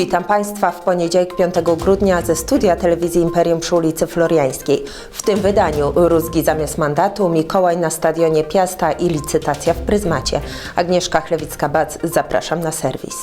Witam Państwa w poniedziałek 5 grudnia ze studia telewizji Imperium przy ulicy Floriańskiej. W tym wydaniu Rózgi zamiast mandatu, Mikołaj na stadionie Piasta i licytacja w Pryzmacie. Agnieszka Chlewicka-Bac, zapraszam na serwis.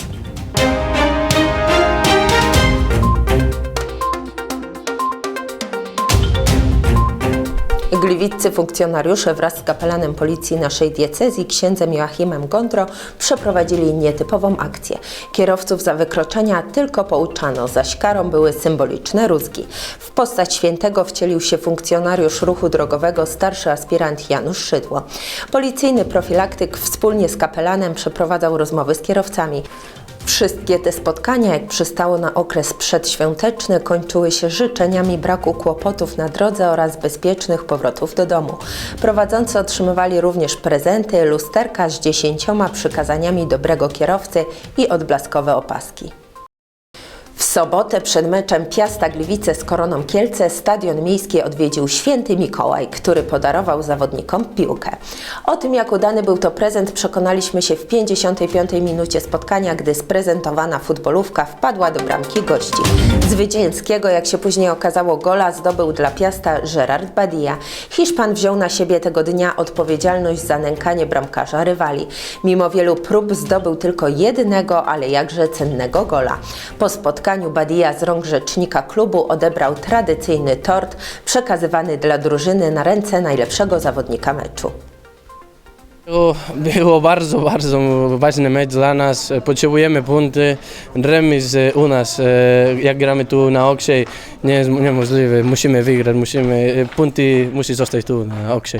Gliwiccy funkcjonariusze wraz z kapelanem policji naszej diecezji, księdzem Joachimem Gondro, przeprowadzili nietypową akcję. Kierowców za wykroczenia tylko pouczano, zaś karą były symboliczne rózgi. W postać świętego wcielił się funkcjonariusz ruchu drogowego, starszy aspirant Janusz Szydło. Policyjny profilaktyk wspólnie z kapelanem przeprowadzał rozmowy z kierowcami. Wszystkie te spotkania, jak przystało na okres przedświąteczny, kończyły się życzeniami braku kłopotów na drodze oraz bezpiecznych powrotów do domu. Prowadzący otrzymywali również prezenty, lusterka z dziesięcioma przykazaniami dobrego kierowcy i odblaskowe opaski. Sobotę przed meczem Piasta Gliwice z Koroną Kielce stadion miejski odwiedził święty Mikołaj, który podarował zawodnikom piłkę. O tym, jak udany był to prezent, przekonaliśmy się w 55 minucie spotkania, gdy sprezentowana futbolówka wpadła do bramki gości. Zwycięskiego, jak się później okazało, gola zdobył dla Piasta Gerard Badia. Hiszpan wziął na siebie tego dnia odpowiedzialność za nękanie bramkarza rywali. Mimo wielu prób zdobył tylko jednego, ale jakże cennego gola. Po spotkaniu Badia z rąk rzecznika klubu odebrał tradycyjny tort przekazywany dla drużyny na ręce najlepszego zawodnika meczu. Było, było bardzo, bardzo ważny mecz dla nas. Potrzebujemy punkty. Remis u nas, e, jak gramy tu na Oksie, nie jest niemożliwe. Musimy wygrać, musimy, e, punkty musi zostać tu na Oksie.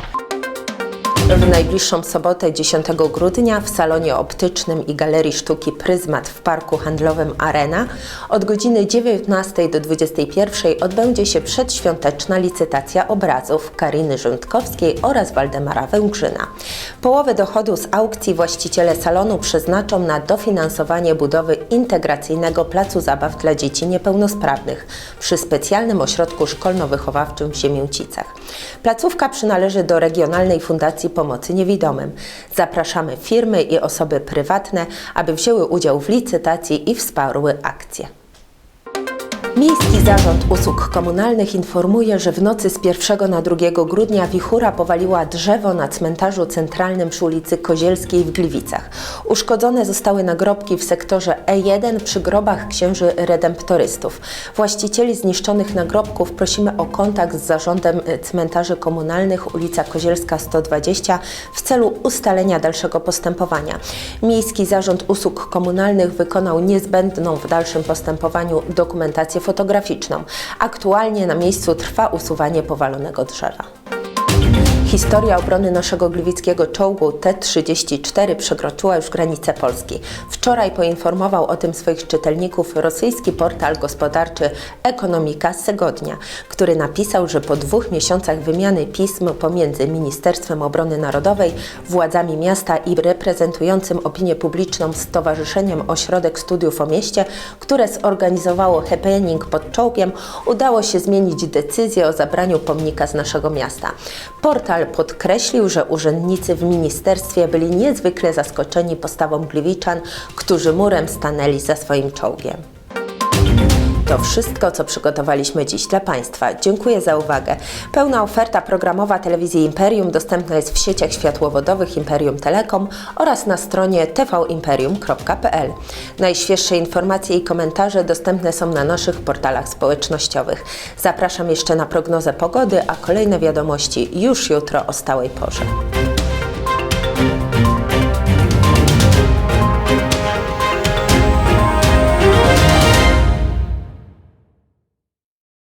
W najbliższą sobotę 10 grudnia w salonie optycznym i Galerii Sztuki Pryzmat w Parku Handlowym Arena od godziny 19 do 21 odbędzie się przedświąteczna licytacja obrazów Kariny Rządkowskiej oraz Waldemara Węgrzyna. Połowę dochodu z aukcji właściciele salonu przeznaczą na dofinansowanie budowy integracyjnego placu zabaw dla dzieci niepełnosprawnych przy specjalnym ośrodku szkolno-wychowawczym w Siemięcicach. Placówka przynależy do Regionalnej Fundacji Pomocy Niewidomym. Zapraszamy firmy i osoby prywatne, aby wzięły udział w licytacji i wsparły akcję. Miejski Zarząd Usług Komunalnych informuje, że w nocy z 1 na 2 grudnia wichura powaliła drzewo na cmentarzu centralnym przy ulicy Kozielskiej w Gliwicach. Uszkodzone zostały nagrobki w sektorze E1 przy grobach księży redemptorystów. Właścicieli zniszczonych nagrobków prosimy o kontakt z Zarządem Cmentarzy Komunalnych ulica Kozielska 120 w celu ustalenia dalszego postępowania. Miejski Zarząd Usług Komunalnych wykonał niezbędną w dalszym postępowaniu dokumentację fotograficzną. Aktualnie na miejscu trwa usuwanie powalonego drzewa. Historia obrony naszego gliwickiego czołgu T-34 przekroczyła już granice Polski. Wczoraj poinformował o tym swoich czytelników rosyjski portal gospodarczy Ekonomika Segodnia, który napisał, że po dwóch miesiącach wymiany pism pomiędzy Ministerstwem Obrony Narodowej, władzami miasta i reprezentującym opinię publiczną Stowarzyszeniem Ośrodek Studiów o Mieście, które zorganizowało happening pod czołgiem, udało się zmienić decyzję o zabraniu pomnika z naszego miasta. Portal podkreślił, że urzędnicy w ministerstwie byli niezwykle zaskoczeni postawą Gliwiczan, którzy murem stanęli za swoim czołgiem. To wszystko, co przygotowaliśmy dziś dla Państwa. Dziękuję za uwagę. Pełna oferta programowa telewizji Imperium dostępna jest w sieciach światłowodowych Imperium Telekom oraz na stronie tvimperium.pl. Najświeższe informacje i komentarze dostępne są na naszych portalach społecznościowych. Zapraszam jeszcze na prognozę pogody, a kolejne wiadomości już jutro o stałej porze.